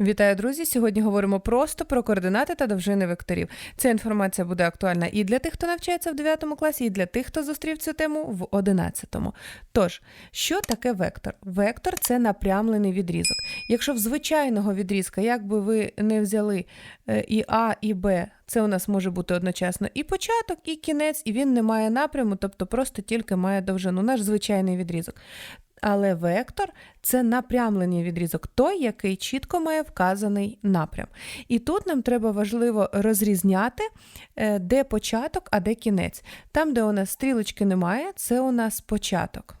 Вітаю, друзі! Сьогодні говоримо просто про координати та довжини векторів. Ця інформація буде актуальна і для тих, хто навчається в 9 класі, і для тих, хто зустрів цю тему в 11. Тож, що таке вектор? Вектор це напрямлений відрізок. Якщо в звичайного відрізка, як би ви не взяли е, і А, і Б, це у нас може бути одночасно і початок, і кінець, і він не має напряму, тобто просто тільки має довжину, наш звичайний відрізок. Але вектор це напрямлений відрізок, той, який чітко має вказаний напрям. І тут нам треба важливо розрізняти, е, де початок, а де кінець. Там, де у нас стрілочки немає, це у нас початок.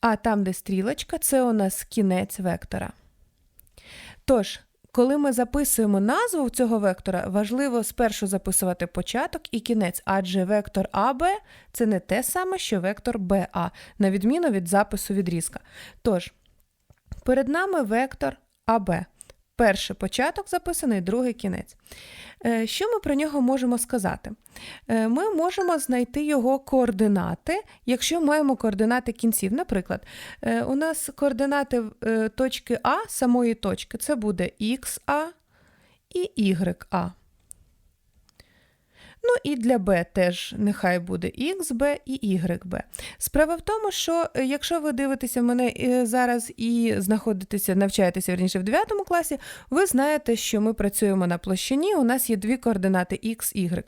А там, де стрілочка, це у нас кінець вектора. Тож, коли ми записуємо назву цього вектора, важливо спершу записувати початок і кінець, адже вектор АБ це не те саме, що вектор БА, на відміну від запису відрізка. Тож, перед нами вектор АБ. Перший початок записаний, другий кінець. Е, Що ми про нього можемо сказати? Е, Ми можемо знайти його координати, якщо маємо координати кінців. Наприклад, е, у нас координати точки А, самої точки, це буде XA і YA. Ну і для b теж нехай буде xb і YB. Справа в тому, що е, якщо ви дивитеся мене е, зараз і знаходитеся, навчаєтеся верніше в 9 класі, ви знаєте, що ми працюємо на площині, у нас є дві координати x, y.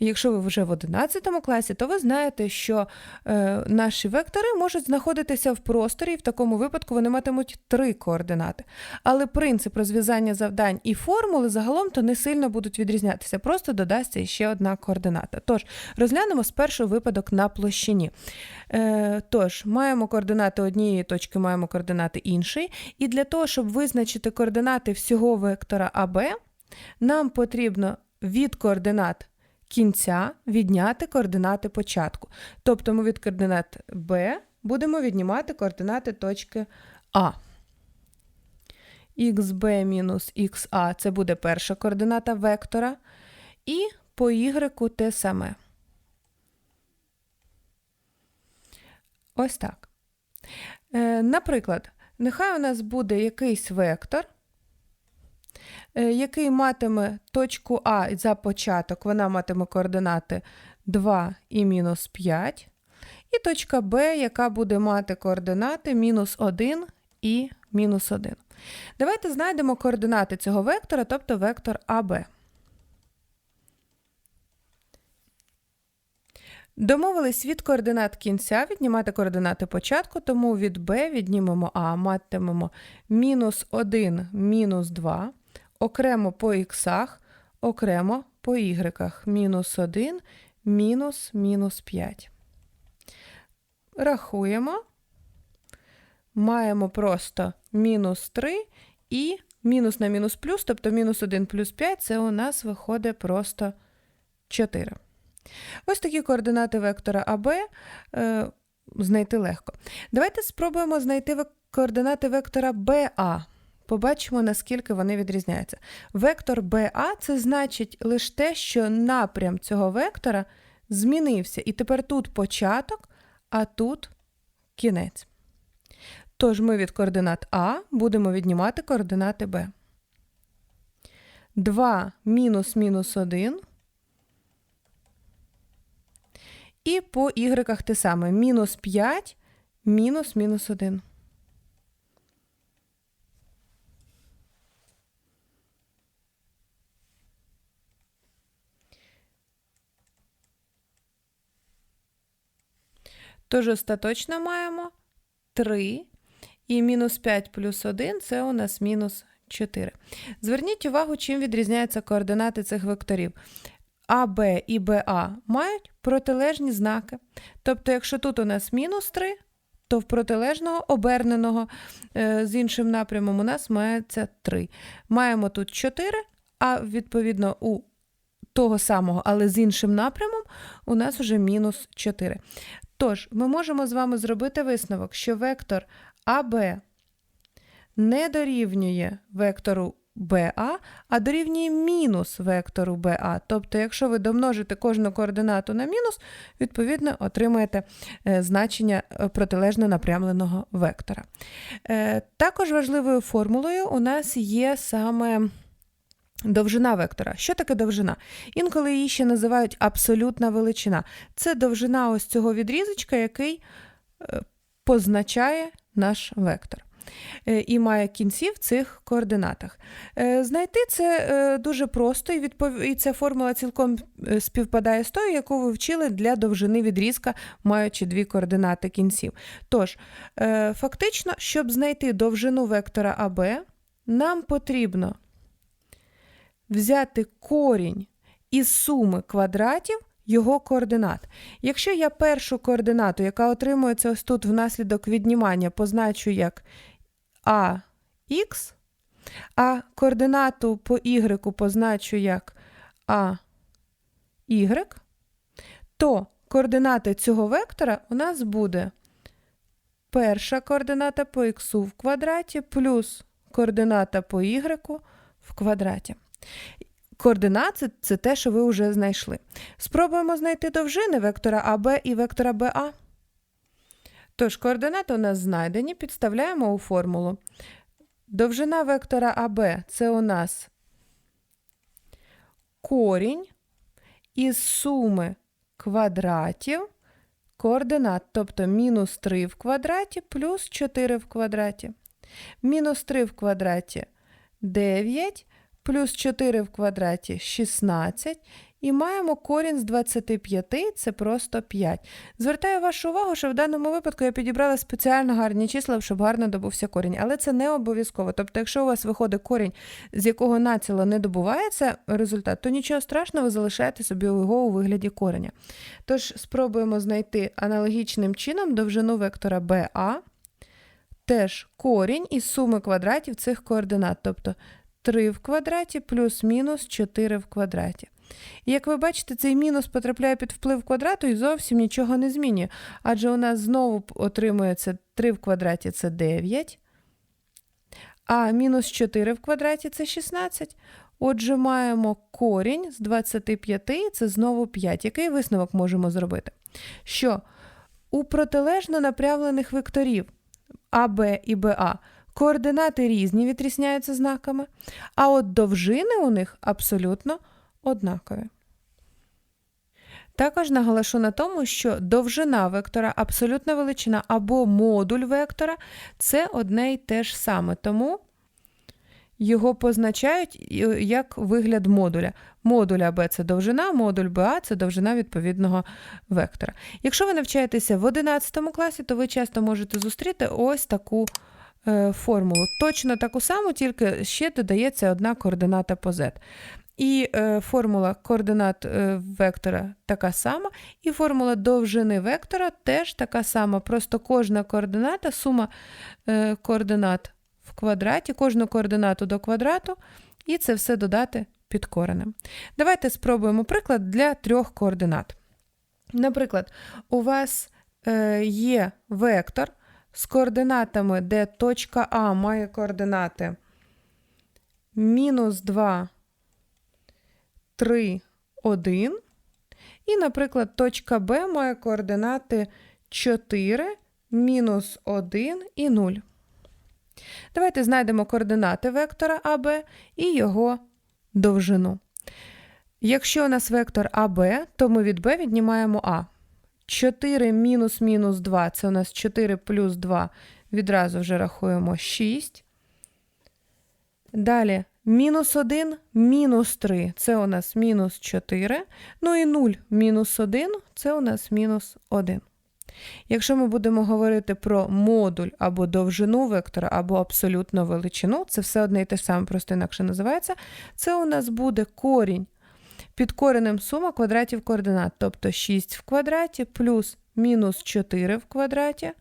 Якщо ви вже в 11 класі, то ви знаєте, що е, наші вектори можуть знаходитися в просторі, і в такому випадку вони матимуть три координати. Але принцип розв'язання завдань і формули загалом то не сильно будуть відрізнятися, просто додасться ще одна координата. Тож, розглянемо спершу випадок на площині. Е, тож, маємо координати однієї точки, маємо координати іншої. І для того, щоб визначити координати всього вектора АБ, нам потрібно від координат кінця відняти координати початку. Тобто ми від координат Б будемо віднімати координати точки А. xb мінус xa це буде перша координата вектора. І по y те саме. Ось так. Е, Наприклад, нехай у нас буде якийсь вектор, е, який матиме точку А за початок, вона матиме координати 2 і мінус 5, і точка Б, яка буде мати координати мінус 1 і мінус 1. Давайте знайдемо координати цього вектора, тобто вектор АБ. Домовились від координат кінця віднімати координати початку, тому від b віднімемо А, матимемо мінус 1, мінус 2, окремо по іксах, окремо по ігреках. Мінус 1, мінус, мінус 5. Рахуємо. Маємо просто мінус 3 і мінус на мінус плюс, тобто мінус 1 плюс 5 це у нас виходить просто 4. Ось такі координати вектора АБ е, знайти легко. Давайте спробуємо знайти координати вектора БА. Побачимо, наскільки вони відрізняються. Вектор БА це значить лише те, що напрям цього вектора змінився. І тепер тут початок, а тут кінець. Тож ми від координат А будемо віднімати координати Б. 2 мінус мінус 1 І по ігреках те саме. Мінус 5, мінус мінус 1. Тож остаточно маємо 3. І мінус 5 плюс 1 це у нас мінус 4. Зверніть увагу, чим відрізняються координати цих векторів. АБ і БА мають протилежні знаки. Тобто, якщо тут у нас мінус 3, то в протилежного оберненого е, з іншим напрямом у нас мається 3. Маємо тут 4, а відповідно у того самого, але з іншим напрямом, у нас вже мінус 4. Тож, ми можемо з вами зробити висновок, що вектор АБ не дорівнює вектору BA, а дорівнює мінус вектору BA. Тобто, якщо ви домножите кожну координату на мінус, відповідно отримаєте е, значення е, протилежно напрямленого вектора. Е, також важливою формулою у нас є саме. Довжина вектора. Що таке довжина? Інколи її ще називають абсолютна величина. Це довжина ось цього відрізочка, який позначає наш вектор. Е, і має кінці в цих координатах. Е, знайти це е, дуже просто, і ця формула цілком співпадає з тою, яку ви вчили для довжини відрізка, маючи дві координати кінців. Тож, фактично, щоб знайти довжину вектора АБ, нам потрібно взяти корінь із суми квадратів. Його координат. Якщо я першу координату, яка отримується ось тут внаслідок віднімання, позначу як АХ, а координату по Y позначу як АY, то координати цього вектора у нас буде перша координата по Х в квадраті плюс координата по Y в квадраті. Координати це те, що ви вже знайшли. Спробуємо знайти довжини вектора АБ і вектора БА. Тож, координати у нас знайдені, підставляємо у формулу. Довжина вектора АБ це у нас корінь із суми квадратів координат, тобто мінус 3 в квадраті плюс 4 в квадраті. Мінус 3 в квадраті 9 плюс 4 в квадраті 16. І маємо корінь з 25, це просто 5. Звертаю вашу увагу, що в даному випадку я підібрала спеціально гарні числа, щоб гарно добувся корінь, але це не обов'язково. Тобто, якщо у вас виходить корінь, з якого націла не добувається результат, то нічого страшного, ви залишаєте собі його у вигляді кореня. Тож спробуємо знайти аналогічним чином довжину вектора BA, теж корінь із суми квадратів цих координат. тобто 3 в квадраті плюс-мінус 4 в квадраті. І як ви бачите, цей мінус потрапляє під вплив квадрату і зовсім нічого не змінює. Адже у нас знову отримується 3 в квадраті це 9, а мінус 4 в квадраті це 16. Отже, маємо корінь з 25, це знову 5. Який висновок можемо зробити? Що у протилежно направлених векторів АБ і БА. Координати різні відрізняються знаками, а от довжини у них абсолютно однакові. Також наголошу на тому, що довжина вектора, абсолютна величина або модуль вектора це одне й те ж саме, тому його позначають е, як вигляд модуля. Модуль АБ це довжина, модуль БА це довжина відповідного вектора. Якщо ви навчаєтеся в 11 класі, то ви часто можете зустріти ось таку. Е, формулу. Точно таку саму, тільки ще додається одна координата по z. І е, формула координат е, вектора така сама, і формула довжини вектора теж така сама. Просто кожна координата, сума координат в квадраті, кожну координату до квадрату, і це все додати під коренем. Давайте спробуємо приклад для трьох координат. Наприклад, у вас є вектор з координатами, де точка А має координати мінус 2, 3, 1. І, наприклад, точка Б має координати 4, мінус 1 і 0. Давайте знайдемо координати вектора АБ і його довжину. Якщо у нас вектор АБ, то ми від Б віднімаємо А. 4 мінус мінус 2, це у нас 4 плюс 2, відразу вже рахуємо 6. Далі мінус 1, мінус 3, це у нас мінус 4. Ну і 0 мінус 1, це у нас мінус 1. Якщо ми будемо говорити про модуль або довжину вектора, або абсолютну величину, це все одне і те саме, просто інакше називається, це у нас буде корінь під коренем сума квадратів координат, тобто 6 в квадраті плюс мінус 4 в квадраті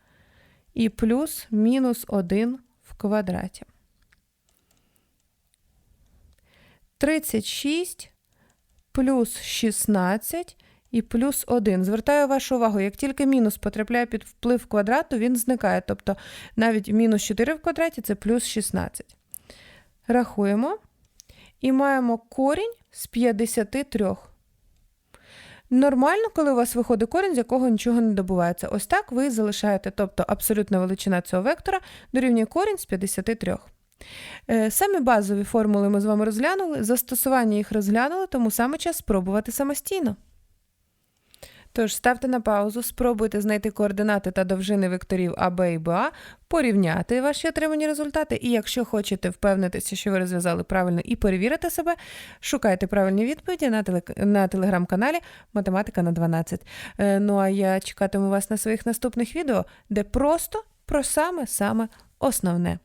і плюс мінус 1 в квадраті. 36 плюс 16 і плюс 1. Звертаю вашу увагу, як тільки мінус потрапляє під вплив квадрату, він зникає. Тобто навіть мінус 4 в квадраті це плюс 16. Рахуємо. І маємо корінь з 53. Нормально, коли у вас виходить корінь, з якого нічого не добувається. Ось так ви залишаєте, тобто абсолютна величина цього вектора дорівнює корінь з 53. Е, Самі базові формули ми з вами розглянули, застосування їх розглянули, тому саме час спробувати самостійно. Тож ставте на паузу, спробуйте знайти координати та довжини векторів АБ і БА, порівняти ваші отримані результати, і якщо хочете впевнитися, що ви розв'язали правильно і перевірити себе, шукайте правильні відповіді на, теле... на телеграм-каналі Математика на 12. Е, Ну а я чекатиму вас на своїх наступних відео, де просто про саме-саме основне.